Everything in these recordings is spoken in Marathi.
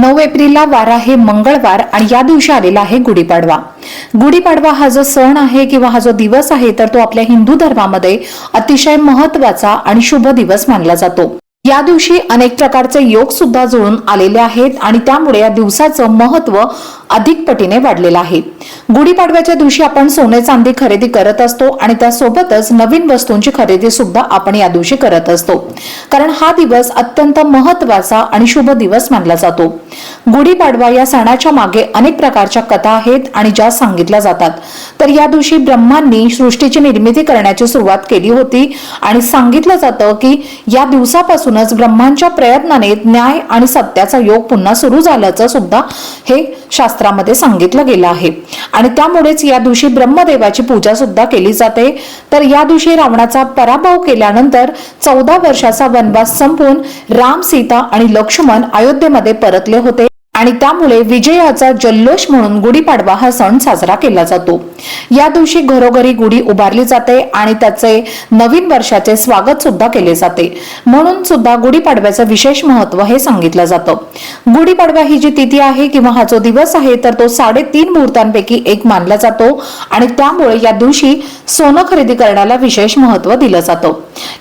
नऊ एप्रिलला वारा हे मंगळवार आणि या दिवशी आलेला आहे गुढीपाडवा. गुढीपाडवा हा जो सण आहे किंवा हा जो दिवस आहे तर तो आपल्या हिंदू धर्मामध्ये अतिशय महत्त्वाचा आणि शुभ दिवस मानला जातो. या दिवशी अनेक प्रकारचे योग सुद्धा जुळून आलेले आहेत आणि त्यामुळे या दिवसाचं महत्त्व अधिक पटीने वाढलेलं आहे. गुढीपाडव्याच्या दिवशी आपण सोने चांदी खरेदी करत असतो आणि त्यासोबतच नवीन वस्तूंची खरेदी सुद्धा आपण या दिवशी करत असतो. कारण हा दिवस अत्यंत महत्त्वाचा आणि शुभ दिवस मानला जातो. गुढीपाडवा या सणाच्या मागे अनेक प्रकारच्या कथा आहेत आणि ज्या सांगितल्या जातात. तर या दिवशी ब्रह्मांनी सृष्टीची निर्मिती करण्याची सुरुवात केली होती आणि सांगितलं जातं की या दिवसापासून दिवसापासूनच ब्रह्मांच्या प्रयत्नाने न्याय आणि सत्याचा योग पुन्हा सुरू झाल्याचं सुद्धा हे शास्त्रामध्ये सांगितलं गेलं आहे. आणि त्यामुळेच या दिवशी ब्रह्मदेवाची पूजा सुद्धा केली जाते. तर या दिवशी रावणाचा पराभव केल्यानंतर चौदा वर्षाचा वनवास संपून राम सीता आणि लक्ष्मण अयोध्येमध्ये परतले होते. आणि त्यामुळे विजयाचा जल्लोष म्हणून गुढीपाडवा हा सण साजरा केला जातो. या दिवशी घरोघरी गुढी उभारली जाते आणि त्याचे नवीन वर्षाचे स्वागत सुद्धा केले जाते. म्हणून सुद्धा गुढीपाडव्याचं विशेष महत्त्व हे सांगितलं जातं. गुढीपाडवा ही जी तिथी आहे किंवा हा जो दिवस आहे तर तो साडेतीन मुहूर्तांपैकी एक मानला जातो आणि त्यामुळे या दिवशी सोनं खरेदी करण्याला विशेष महत्त्व दिलं जातं.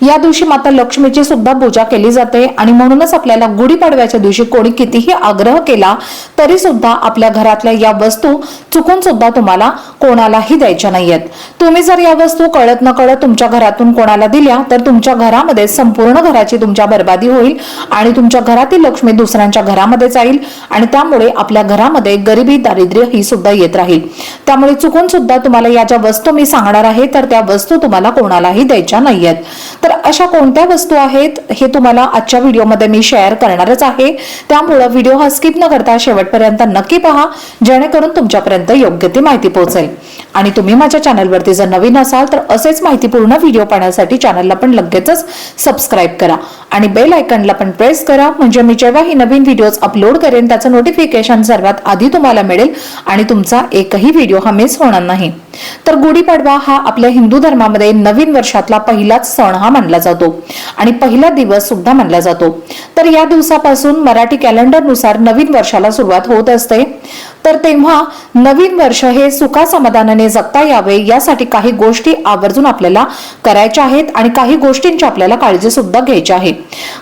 या दिवशी माता लक्ष्मीची सुद्धा पूजा केली जाते आणि म्हणूनच आपल्याला गुढीपाडव्याच्या दिवशी कोणी कितीही आग्रह केला तरी सुद्धा आपल्या घरातल्या या वस्तू चुकून सुद्धा तुम्हाला कोणालाही द्यायच्या नाहीयेत. तुम्ही जर या वस्तू कळत न कळत तुमच्या घरातून कोणाला दिल्या तर तुमच्या घरामध्ये संपूर्ण घराची तुमच्या बर्बादी होईल आणि तुमच्या घरातील लक्ष्मी दुसऱ्यांच्या घरामध्ये जाईल आणि त्यामुळे आपल्या घरामध्ये गरिबी दारिद्र्य ही सुद्धा येत राहील. त्यामुळे चुकून सुद्धा तुम्हाला या ज्या वस्तू मी सांगणार आहे तर त्या वस्तू तुम्हाला कोणालाही द्यायच्या नाहीयेत. तर अशा कोणत्या वस्तू आहेत हे तुम्हाला आजच्या व्हिडिओमध्ये मी शेअर करणारच आहे. त्यामुळं व्हिडिओ हा स्किप न करता शेवटपर्यंत नक्की पहा जेणेकरून तुमच्यापर्यंत योग्य ती माहिती पोहोचेल. आणि तुम्ही माझ्या चॅनलवरती जर नवीन असाल तर असेच माहितीपूर्ण व्हिडिओ पाहण्यासाठी चॅनलला पण लगेचच सबस्क्राईब करा. आणि बेल आयकनला पण प्रेस करा म्हणजे मी जेव्हा ही नवीन व्हिडिओज अपलोड करेन त्याचं नोटिफिकेशन सर्वात आधी तुम्हाला मिळेल आणि तुमचा एकही व्हिडिओ हा मिस होणार नाही. तर गुढीपाडवा हा आपल्या हिंदू धर्मामध्ये नवीन वर्षातला पहिलाच सण हा मानला जातो. आणि पहिला दिवस सुद्धा मानला जातो. तर या दिवसापासून मराठी कॅलेंडरनुसार नवीन वर्षाला सुरुवात होत असते. तर तेव्हा नवीन वर्ष हे सुखा समाधानाने जगता यावे यासाठी काही गोष्टी आवर्जून आपल्याला करायच्या आहेत आणि काही गोष्टींची आपल्याला काळजी सुद्धा घ्यायची आहे.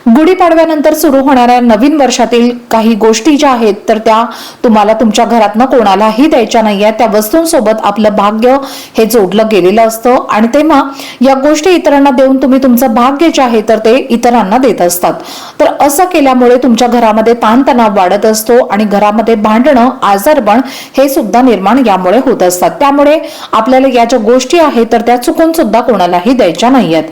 गुढीपाडव्यानंतर सुरू होणाऱ्या नवीन वर्षातील काही गोष्टी ज्या आहेत तर त्या तुम्हाला तुमच्या घरातनं कोणालाही द्यायच्या नाहीये त्या वस्तूंसोबत आपलं भाग्य हे जोडलं गेलेलं असतं आणि तेव्हा या गोष्टी इतरांना देऊन तुम्ही तुमचं भाग्य जे आहे तर ते इतरांना देत असतात. तर असं केल्यामुळे तुमच्या घरामध्ये ताणतणाव वाढत असतो आणि घरामध्ये भांडणं आजारपण हे सुद्धा निर्माण यामुळे होत असतात. त्यामुळे आपल्याला या ज्या गोष्टी आहेत तर त्या चुकून सुद्धा कोणालाही द्यायच्या नाहीयेत.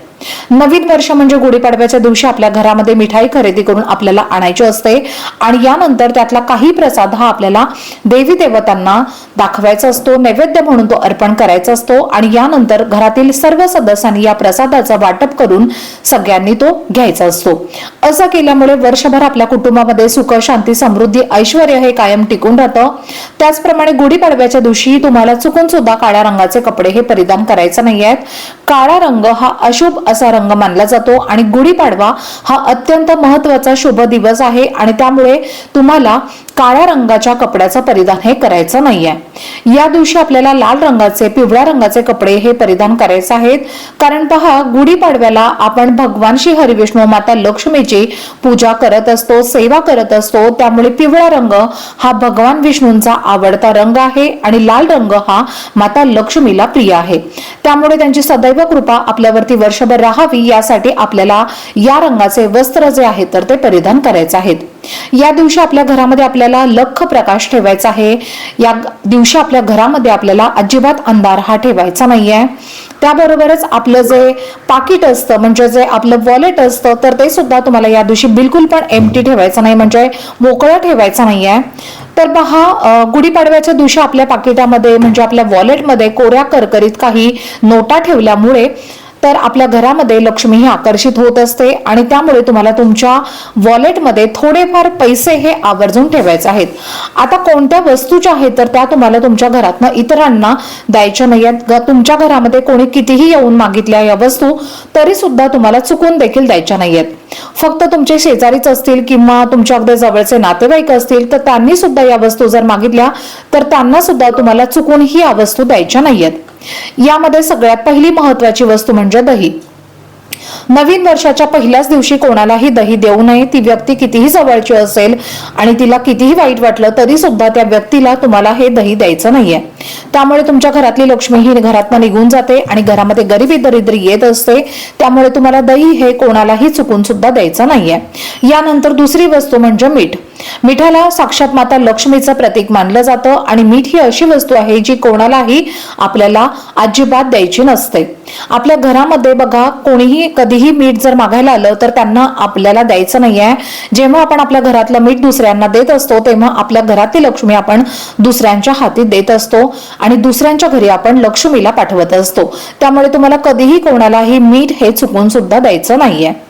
नवीन वर्ष म्हणजे गुढीपाडव्याच्या दिवशी आपल्या घरामध्ये मिठाई खरेदी करून आपल्याला आणायची असते. आणि यानंतर त्यातला काही प्रसाद हा आपल्याला देवी देवतांना दाखवायचा असतो नैवेद्य म्हणून तो अर्पण करायचा असतो. आणि यानंतर घरातील सर्व सदस्यांनी या प्रसादाचं वाटप करून सगळ्यांनी तो घ्यायचा असतो. असं केल्यामुळे वर्षभर आपल्या कुटुंबामध्ये सुख शांती समृद्धी ऐश्वर हे कायम टिकून राहतं. त्याचप्रमाणे गुढीपाडव्याच्या दिवशी तुम्हाला चुकून सुद्धा काळ्या रंगाचे कपडे हे परिधान करायचे नाही आहेत काळा रंग हा अशुभ असा रंग मानला जातो आणि गुढीपाडवा हा अत्यंत महत्त्वाचा शुभ दिवस आहे आणि त्यामुळे तुम्हाला काळ्या रंगाच्या कपड्याचं परिधान हे करायचं नाहीये. या दिवशी आपल्याला लाल रंगाचे पिवळ्या रंगाचे कपडे हे परिधान करायचे आहेत. कारण पहा गुढीपाडव्याला आपण भगवान श्री हरिविष्णू माता लक्ष्मीची पूजा करत असतो सेवा करत असतो. त्यामुळे पिवळा रंग हा भगवान विष्णूंचा आवडता रंग आहे आणि लाल रंग हा माता लक्ष्मीला प्रिय आहे. त्यामुळे त्यांची सदैव कृपा आपल्यावरती वर्षभर राहावी यासाठी आपल्याला या रंगाचे वस्त्र जे आहेत तर ते परिधान करायचे आहेत. या दिवशी आपल्या घरामध्ये आपल्याला लख प्रकाश ठेवायचा आहे. या दिवशी आपल्या घरामध्ये आपल्याला अजिबात अंधार हा ठेवायचा नाहीये. त्याबरोबरच आपलं जे पाकिट असतं म्हणजे जे आपलं वॉलेट असतं तर ते सुद्धा तुम्हाला या दिवशी बिलकुल पण एमटी ठेवायचं नाही म्हणजे मोकळं ठेवायचं नाहीये. तर पहा गुढीपाडव्याच्या दिवशी आपल्या पाकिटामध्ये म्हणजे आपल्या वॉलेटमध्ये कोऱ्या करकरीत काही नोटा ठेवल्यामुळे तर आपल्या घरामध्ये लक्ष्मी ही आकर्षित होत असते आणि त्यामुळे तुम्हाला तुमच्या वॉलेटमध्ये थोडेफार पैसे हे आवर्जून ठेवायचे आहेत. आता कोणत्या वस्तू ज्या आहेत तर त्या तुम्हाला तुमच्या घरातनं इतरांना द्यायच्या नाही आहेत तुमच्या घरामध्ये कोणी कितीही येऊन मागितल्या या वस्तू तरी सुद्धा तुम्हाला चुकून देखील द्यायच्या नाही आहेत फक्त तुमचे शेजारीच असतील किंवा तुमच्या अगदी जवळचे नातेवाईक असतील तर त्यांनी सुद्धा या वस्तू जर मागितल्या तर त्यांना सुद्धा तुम्हाला चुकूनही या वस्तू द्यायच्या नाहीयेत. यामध्ये सगळ्यात पहिली महत्वाची वस्तू म्हणजे दही. नवीन वर्षाच्या पहिल्याच दिवशी कोणालाही दही देऊ नये ती व्यक्ती कितीही जवळची असेल आणि तिला कितीही वाईट वाटलं तरी सुद्धा त्या व्यक्तीला तुम्हाला हे दही द्यायचं नाहीये. त्यामुळे तुमच्या घरातली लक्ष्मी ही घरातनं निघून जाते आणि घरामध्ये गरिबी दरिद्री येत असते त्यामुळे तुम्हाला दही हे कोणालाही चुकून सुद्धा द्यायचं नाहीये. यानंतर दुसरी वस्तू म्हणजे मीठ. मिठाला साक्षात माता लक्ष्मीचं प्रतीक मानलं जातं आणि मीठ ही अशी वस्तू आहे जी कोणालाही आपल्याला अजिबात द्यायची नसते. आपल्या घरामध्ये बघा कोणीही कधीही मीठ जर मागायला आलं तर त्यांना आपल्याला द्यायचं नाहीये. जेव्हा आपण आपल्या घरातलं मीठ दुसऱ्यांना देत असतो तेव्हा आपल्या घरातली लक्ष्मी आपण दुसऱ्यांच्या हाती देत असतो आणि दुसऱ्यांच्या घरी आपण लक्ष्मीला पाठवत असतो. त्यामुळे तुम्हाला कधीही कोणालाही मीठ हे चुकून सुद्धा द्यायचं नाहीये.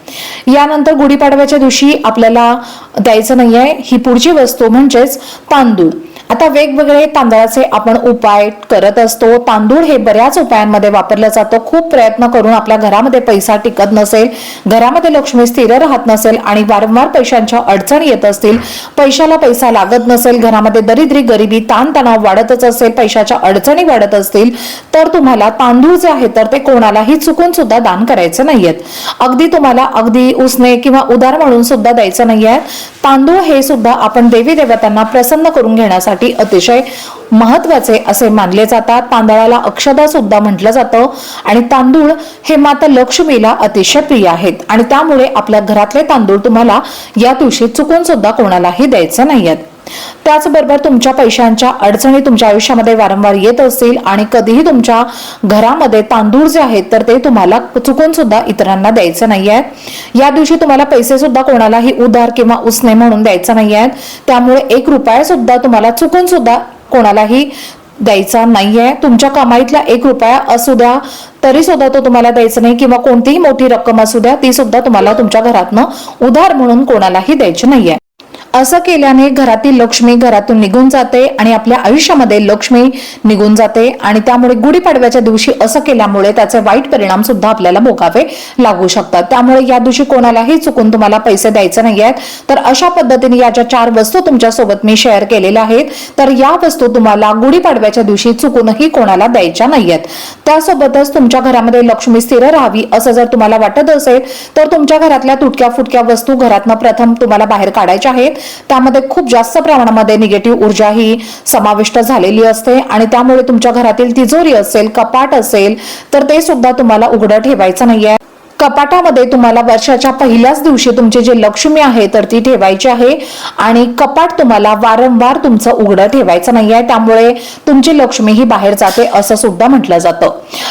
यानंतर गुढीपाडव्याच्या दिवशी आपल्याला द्यायचं नाहीये. ही पुढची वस्तू म्हणजेच तांदूळ. आता वेगवेगळे तांदळाचे आपण उपाय करत असतो. तांदूळ हे बऱ्याच उपायांमध्ये वापरलं जातं. खूप प्रयत्न करून आपल्या घरामध्ये पैसा टिकत नसेल घरामध्ये लक्ष्मी स्थिर राहत नसेल आणि वारंवार पैशांच्या अडचणी येत असतील पैशाला पैसा लागत नसेल घरामध्ये दरिद्री गरिबी ताणतणाव वाढतच असेल पैशाच्या अडचणी वाढत असतील तर तुम्हाला तांदूळ जे आहे तर ते कोणालाही चुकून सुद्धा दान करायचे नाहीयेत. अगदी तुम्हाला अगदी उसने किंवा उदार म्हणून सुद्धा द्यायचं नाहीये. तांदूळ हे सुद्धा आपण देवी देवतांना प्रसन्न करून घेण्यासाठी अतिशय महत्त्वाचे असे मानले जातात. तांदळाला अक्षदा सुद्धा म्हटलं जातं आणि तांदूळ हे माता लक्ष्मीला अतिशय प्रिय आहेत. आणि त्यामुळे आपल्या घरातले तांदूळ तुम्हाला या दिवशी चुकून सुद्धा कोणालाही द्यायचे नाहीयेत. त्याचबरोबर तुमच्या पैशांच्या अडचणी तुमच्या आयुष्यामध्ये वारंवार येत असतील आणि कधीही तुमच्या घरामध्ये तांदूळ जे आहेत तर ते तुम्हाला चुकून सुद्धा इतरांना द्यायचं नाहीये. या दिवशी तुम्हाला पैसे सुद्धा कोणालाही उधार किंवा उसने म्हणून द्यायचं नाहीये. त्यामुळे एक रुपया सुद्धा तुम्हाला चुकून सुद्धा कोणालाही द्यायचा नाहीये. तुमच्या कमाईतला एक रुपया असू द्या तरी सुद्धा तो तुम्हाला द्यायचा नाही किंवा कोणतीही मोठी रक्कम असू द्या ती सुद्धा तुम्हाला तुमच्या घरातनं उधार म्हणून कोणालाही द्यायची नाहीये. असं केल्याने घरातील लक्ष्मी घरातून निघून जाते आणि आपल्या आयुष्यामध्ये लक्ष्मी निघून जाते आणि त्यामुळे गुढीपाडव्याच्या दिवशी असं केल्यामुळे त्याचे वाईट परिणाम सुद्धा आपल्याला भोगावे लागू शकतात. त्यामुळे या दिवशी कोणालाही चुकून तुम्हाला पैसे द्यायचे नाही आहेत. तर अशा पद्धतीने या ज्या चार वस्तू तुमच्यासोबत मी शेअर केलेल्या आहेत तर या वस्तू तुम्हाला गुढीपाडव्याच्या दिवशी चुकूनही कोणाला द्यायच्या नाहीयेत त्यासोबतच तुमच्या घरामध्ये लक्ष्मी स्थिर राहावी असं जर तुम्हाला वाटत असेल तर तुमच्या घरातल्या तुटक्या फुटक्या वस्तू घरातनं प्रथम तुम्हाला बाहेर काढायच्या आहेत. त्यामध्ये खूप जास्त प्रमाणामध्ये निगेटिव्ह ऊर्जा ही समाविष्ट झालेली असते. आणि त्यामुळे तुमच्या घरातील तिजोरी असेल कपाट असेल तर ते सुद्धा तुम्हाला उघडं ठेवायचं नाहीये. कपाटामध्ये तुम्हाला वर्षाच्या पहिल्याच दिवशी तुमची जी लक्ष्मी आहे तर ती ठेवायची आहे. आणि कपाट तुम्हाला वारंवार तुमचं उघडं ठेवायचं नाही आहे. त्यामुळे तुमची लक्ष्मी ही बाहेर जाते असं सुद्धा म्हटलं जातं.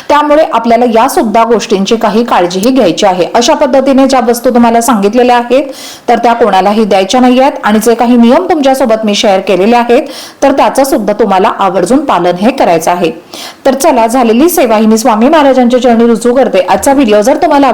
त्यामुळे आपल्याला या सुद्धा गोष्टींची काही काळजीही घ्यायची आहे. अशा पद्धतीने ज्या वस्तू तुम्हाला सांगितलेल्या आहेत तर त्या कोणालाही द्यायच्या नाही आहेत. आणि जे काही नियम तुमच्यासोबत मी शेअर केलेले आहेत तर त्याचं सुद्धा तुम्हाला आवर्जून पालन हे करायचं आहे. तर चला झालेली सेवा ही मी स्वामी महाराजांच्या चरणी रुजू करते. आजचा व्हिडिओ जर तुम्हाला